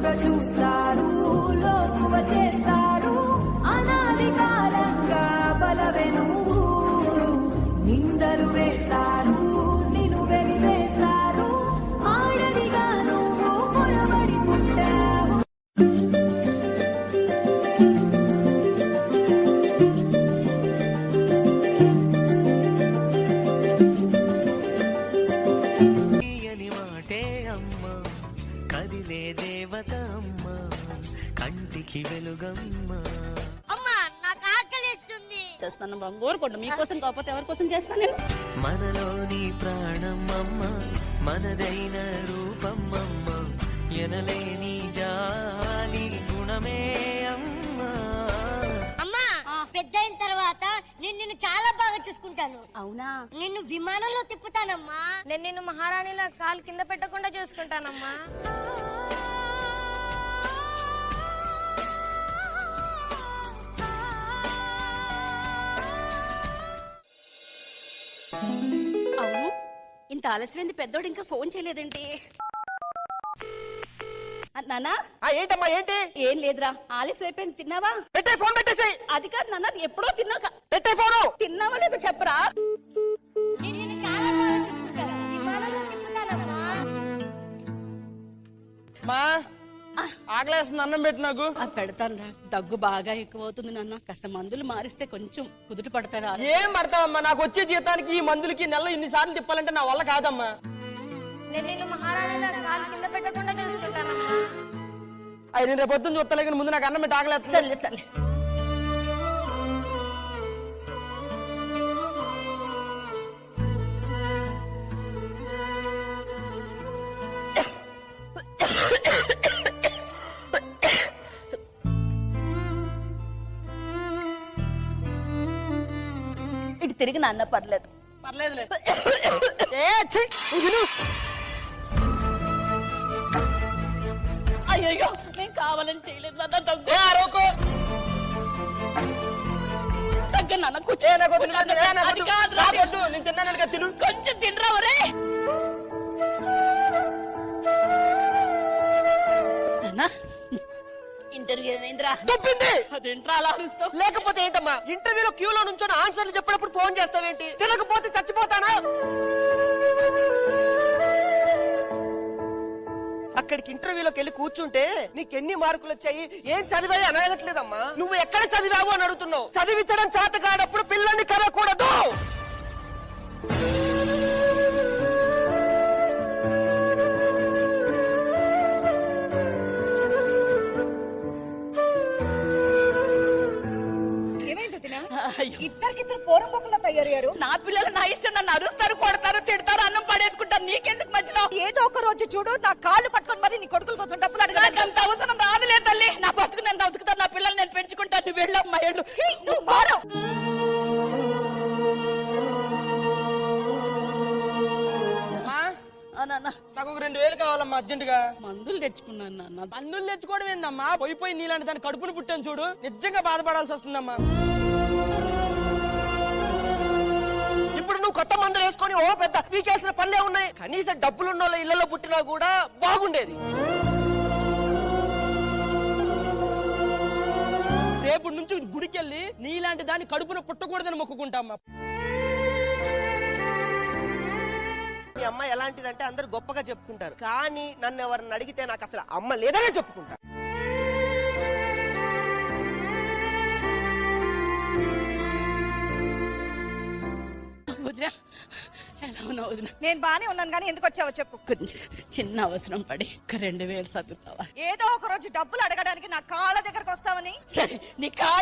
చూపుగా చూస్తారు. లోకువ చేస్తారు. అనాది కాలంగా బలవెను. నిందలు వేస్తారు. నిన్ను వెలివేస్తారు ఆడదిగా నువ్వు పొరబడి పుట్టావు. కంటికి వెలుగమ్మా. అమ్మా నాకు ఆకలిస్తుంది. చేస్తాను బంగోరు మీకోసం కాకపోతే ఎవరి కోసం చేస్తాను నేను? మనలోని ప్రాణమమ్మ మనదైన రూపమ్మమ్మ ఎనలేని జాలి గుణమే అమ్మ. అమ్మా పెద్ద అయిన తర్వాత నేను నిన్ను చాలా బాగా చూసుకుంటాను. అవునా? నిన్ను విమానంలో తిప్పుతానమ్మా. నేను నిన్ను మహారాణిలా కాలు కింద పెట్టకుండా చూసుకుంటానమ్మా. అవును. ఇంత ఆలస్యమైంది పెద్దోడు ఇంకా ఫోన్ చేయలేదేంటి. ఆ, నానా ఆ ఏంటమ్మా ఏంటి? ఏం లేదురా ఆలస్యం అయిపోయింది తిన్నావా? పెట్టే ఫోన్ పెట్టేసేయ్. అది కాదు నాన్న అది ఎప్పుడో తిన్నాక. పెట్టే ఫోను. తిన్నావా లేదో చెప్పరా? ఆకలేస్తుంది అన్నం పెట్టు నాకు. పెడతాను రా దగ్గు బాగా ఎక్కువ అవుతుంది నాన్న. కాస్త మందులు మారిస్తే కొంచెం కుదుట పడతారా ఏం పడతావమ్మా? నాకు వచ్చే జీతానికి ఈ మందులకి నెల ఇన్ని సార్లు తిప్పాలంటే నా వల్ల కాదమ్మా. నేను నిన్ను మహారాణిలా కాలు కింద పెట్టకుండా చూసుకుంటానమ్మా. అయ్యి నేను రేపు పొద్దున్న చూస్తలే కానీ ముందు నాకు అన్నం పెట్టి ఆకలేస్తుంది. సర్లే సర్లే. తిరిగి నాన్న పర్లేదు. పర్లేదులే. ఏ ఛీ, నేను కావాలని చేయలేదు. నాన్న దగ్గు ఏ అరవకు. దగ్గర నాన్న ఏ కూర్చో నాకు వద్దు, నాకు వద్దు, ఏ నాకు అది వద్దు. కాదురా, నాకు వద్దు, నేను తిన్నాను కనుక తిను. కొంచెం తినరా ఒరే. నాన్న ఇంటర్వ్యూ ఏమైందిరా? అదేంట్రా అలా అరుస్తావు? లేకపోతే ఏంటమ్మా? ఇంటర్వ్యూలో క్యూలో నుంచొని ఆన్సర్లు చెప్పినప్పుడు ఫోన్ చేస్తావేంటి? తినకపోతే చచ్చిపోతానా? అక్కడికి ఇంటర్వ్యూలోకి వెళ్ళి కూర్చుంటే నీకు ఎన్ని మార్కులు వచ్చాయి? ఏం చదివాయి అని అడగట్లేదమ్మా నువ్వు ఎక్కడ చదివావు అని అడుగుతున్నావు. చదివించడం చేత కానప్పుడు పిల్ల ఇద్దరికిద్దరు పోరంబొక్కలా తయారయ్యారు. నా పిల్లలు నా ఇష్టం నన్ను అరుస్తారు కొడతారు తిడతారు అన్నం పడేసుకుంటారు. నీకెందుకు మధ్యలో ఏదో ఒక రోజు చూడు నా కాళ్ళు పట్టుకొని మరి నీ కొడుకుల కోసం డబ్బులు అంత అవసరం రాదులే తల్లి. నా బతుకు నేను బతుకుతాను నా పిల్లలు నేను పెంచుకుంటాను. నువ్వు వెళ్ళమ్మా వెళ్ళు. నువ్వు మారు నాకు ఒక రెండు వేలు కావాలమ్మా అర్జెంటుగా. మందులు తెచ్చుకున్నాను నాన్న. పన్నులు తెచ్చుకోవడం ఏందమ్మా? పోయి పోయి నీలాంటి దాని కడుపును పుట్టాను చూడు. నిజంగా బాధపడాల్సి వస్తుందమ్మా. ఇప్పుడు నువ్వు కొత్త మందులు వేసుకొని ఓ పెద్ద పీకేసిన పనులే ఉన్నాయి. కనీసం డబ్బులున్న వాళ్ళ ఇళ్ళలో పుట్టినా కూడా బాగుండేది. రేపు నుంచి గుడికెళ్ళి నీలాంటి దాన్ని కడుపున పుట్టకూడదని మొక్కుకుంటామ్మా మీ అమ్మ ఎలాంటిదంటే అందరు గొప్పగా చెప్పుకుంటారు. కానీ నన్ను ఎవరిని అడిగితే నాకు అసలు అమ్మ లేదనే చెప్పుకుంటా. వదినా ఎలా ఉన్నావు వదినా? నేను బానే ఉన్నాను కానీ ఎందుకు వచ్చావో చెప్పు. కొంచెం చిన్న అవసరం పడి ఒక రెండు వేలు చదువుతావా? ఏదో ఒక రోజు డబ్బులు అడగడానికి నా కాళ్ళ దగ్గరకు వస్తావని? సరే నీ కాళ్ళు